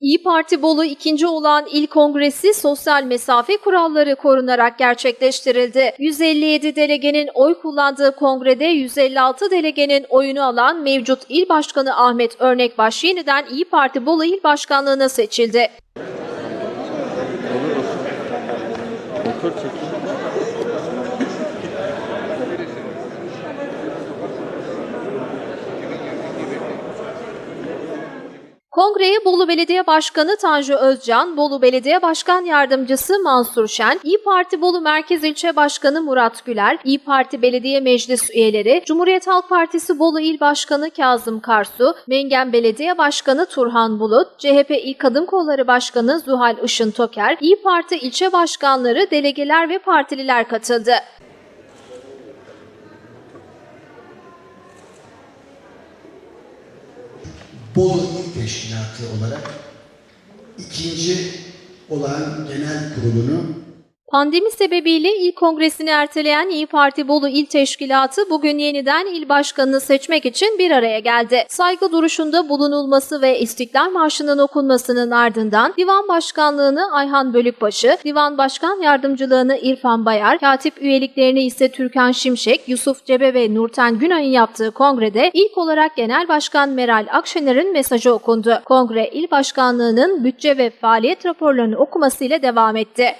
İyi Parti Bolu ikinci olan il kongresi sosyal mesafe kuralları korunarak gerçekleştirildi. 157 delegenin oy kullandığı kongrede 156 delegenin oyunu alan mevcut il başkanı Ahmet Örnekbaş yeniden İyi Parti Bolu il başkanlığına seçildi. Kongreye Bolu Belediye Başkanı Tanju Özcan, Bolu Belediye Başkan Yardımcısı Mansur Şen, İyi Parti Bolu Merkez İlçe Başkanı Murat Güler, İyi Parti Belediye Meclis üyeleri, Cumhuriyet Halk Partisi Bolu İl Başkanı Kazım Karsu, Mengen Belediye Başkanı Turhan Bulut, CHP İl Kadın Kolları Başkanı Zuhal Işın Toker, İyi Parti ilçe başkanları, delegeler ve partililer katıldı. Bolu İl Teşkilatı olarak ikinci olan genel kurulunu Pandemi sebebiyle il kongresini erteleyen İyi Parti Bolu İl Teşkilatı bugün yeniden il başkanını seçmek için bir araya geldi. Saygı duruşunda bulunulması ve İstiklal Marşı'nın okunmasının ardından Divan Başkanlığını Ayhan Bölükbaşı, Divan Başkan Yardımcılığını İrfan Bayar, katip üyeliklerini ise Türkan Şimşek, Yusuf Cebe ve Nurten Günay'ın yaptığı kongrede ilk olarak Genel Başkan Meral Akşener'in mesajı okundu. Kongre il başkanlığının bütçe ve faaliyet raporlarını okumasıyla devam etti.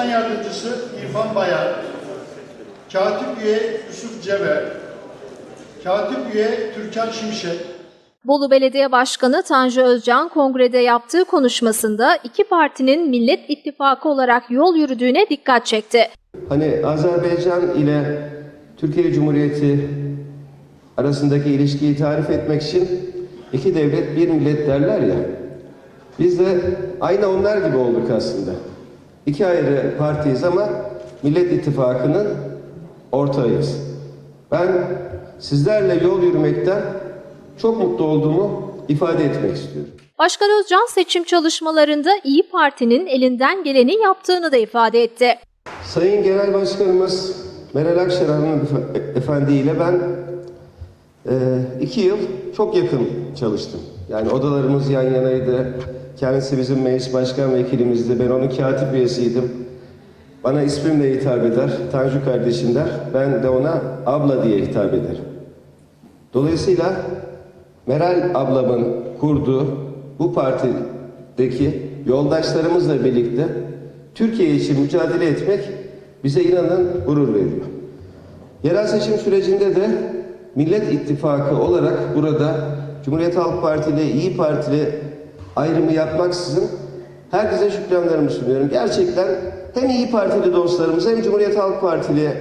Başkan Yardımcısı İrfan Bayar, Katip Üye Yusuf Cebe, Katip Üye Türkan Şimşek, Bolu Belediye Başkanı Tanju Özcan kongrede yaptığı konuşmasında iki partinin Millet İttifakı olarak yol yürüdüğüne dikkat çekti. Hani Azerbaycan ile Türkiye Cumhuriyeti arasındaki ilişkiyi tarif etmek için iki devlet bir millet derler ya. Biz de aynı onlar gibi olduk aslında. İki ayrı partiyiz ama Millet İttifakı'nın ortağıyız. Ben sizlerle yol yürümekten çok mutlu olduğumu ifade etmek istiyorum. Başkan Özcan seçim çalışmalarında İyi Parti'nin elinden geleni yaptığını da ifade etti. Sayın Genel Başkanımız Meral Akşener Hanım Efendi ile ben e, iki yıl çok yakın çalıştım. Yani odalarımız yan yanaydı. Kendisi bizim meclis başkan vekilimizdi. Ben onun katip üyesiydim. Bana ismimle hitap eder. Tanju kardeşim der. Ben de ona abla diye hitap ederim. Dolayısıyla Meral ablamın kurduğu bu partideki yoldaşlarımızla birlikte Türkiye için mücadele etmek bize inanın gurur veriyor. Yerel seçim sürecinde de Millet İttifakı olarak burada Cumhuriyet Halk Partili, İyi Partili ayrımı yapmaksızın herkese şükranlarımı sunuyorum. Gerçekten hem İyi Partili dostlarımız hem Cumhuriyet Halk Partili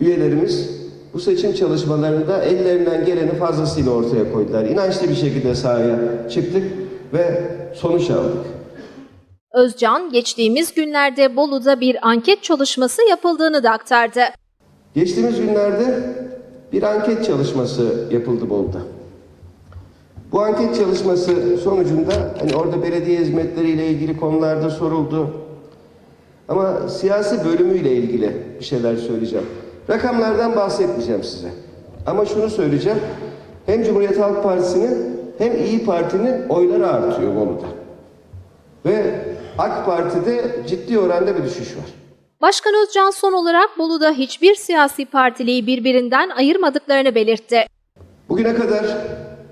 üyelerimiz bu seçim çalışmalarında ellerinden geleni fazlasıyla ortaya koydular. İnançlı bir şekilde sahaya çıktık ve sonuç aldık. Özcan geçtiğimiz günlerde Bolu'da bir anket çalışması yapıldığını da aktardı. Geçtiğimiz günlerde bir anket çalışması yapıldı Bolu'da. Bu anket çalışması sonucunda hani orada belediye hizmetleriyle ilgili konularda soruldu. Ama siyasi bölümüyle ilgili bir şeyler söyleyeceğim. Rakamlardan bahsetmeyeceğim size. Ama şunu söyleyeceğim. Hem Cumhuriyet Halk Partisi'nin hem İyi Parti'nin oyları artıyor Bolu'da. Ve AK Parti'de ciddi oranda bir düşüş var. Başkan Özcan son olarak Bolu'da hiçbir siyasi partiliyi birbirinden ayırmadıklarını belirtti. Bugüne kadar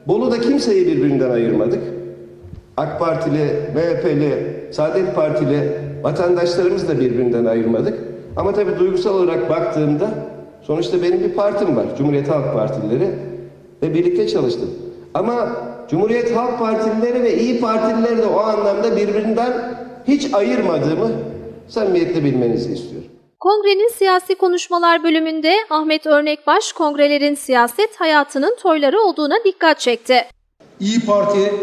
Bolu'da kimseyi birbirinden ayırmadık. AK Partili, MHP'li, Saadet Partili vatandaşlarımızı da birbirinden ayırmadık. Ama tabii duygusal olarak baktığımda sonuçta benim bir partim var. Cumhuriyet Halk Partilileri ve birlikte çalıştım. Ama Cumhuriyet Halk Partilileri ve İyi Partilileri de o anlamda birbirinden hiç ayırmadığımı samimiyetle bilmenizi istiyorum. Kongrenin siyasi konuşmalar bölümünde Ahmet Örnekbaş kongrelerin siyaset hayatının toyları olduğuna dikkat çekti. İyi Parti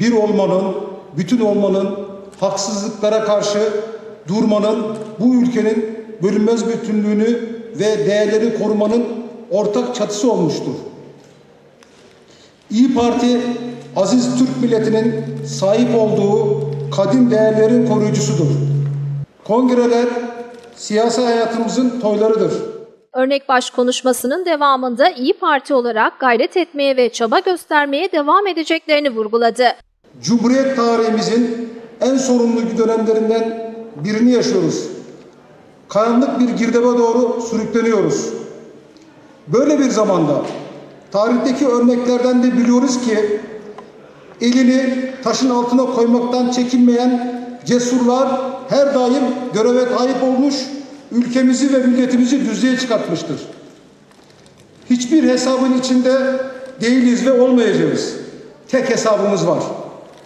bir olmanın, bütün olmanın, haksızlıklara karşı durmanın, bu ülkenin bölünmez bütünlüğünü ve değerleri korumanın ortak çatısı olmuştur. İyi Parti aziz Türk milletinin sahip olduğu kadim değerlerin koruyucusudur. Kongreler siyasi hayatımızın toylarıdır. Örnek baş konuşmasının devamında İyi Parti olarak gayret etmeye ve çaba göstermeye devam edeceklerini vurguladı. Cumhuriyet tarihimizin en sorumlu dönemlerinden birini yaşıyoruz. Karanlık bir girdaba doğru sürükleniyoruz. Böyle bir zamanda tarihteki örneklerden de biliyoruz ki elini taşın altına koymaktan çekinmeyen cesurlar her daim göreve layık olmuş, ülkemizi ve milletimizi düzlüğe çıkartmıştır. Hiçbir hesabın içinde değiliz ve olmayacağız. Tek hesabımız var.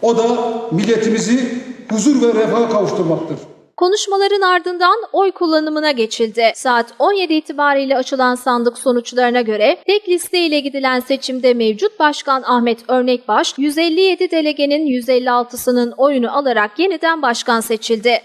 O da milletimizi huzur ve refaha kavuşturmaktır. Konuşmaların ardından oy kullanımına geçildi. Saat 17 itibariyle açılan sandık sonuçlarına göre tek listeyle gidilen seçimde mevcut başkan Ahmet Örnekbaş 157 delegenin 156'sının oyunu alarak yeniden başkan seçildi.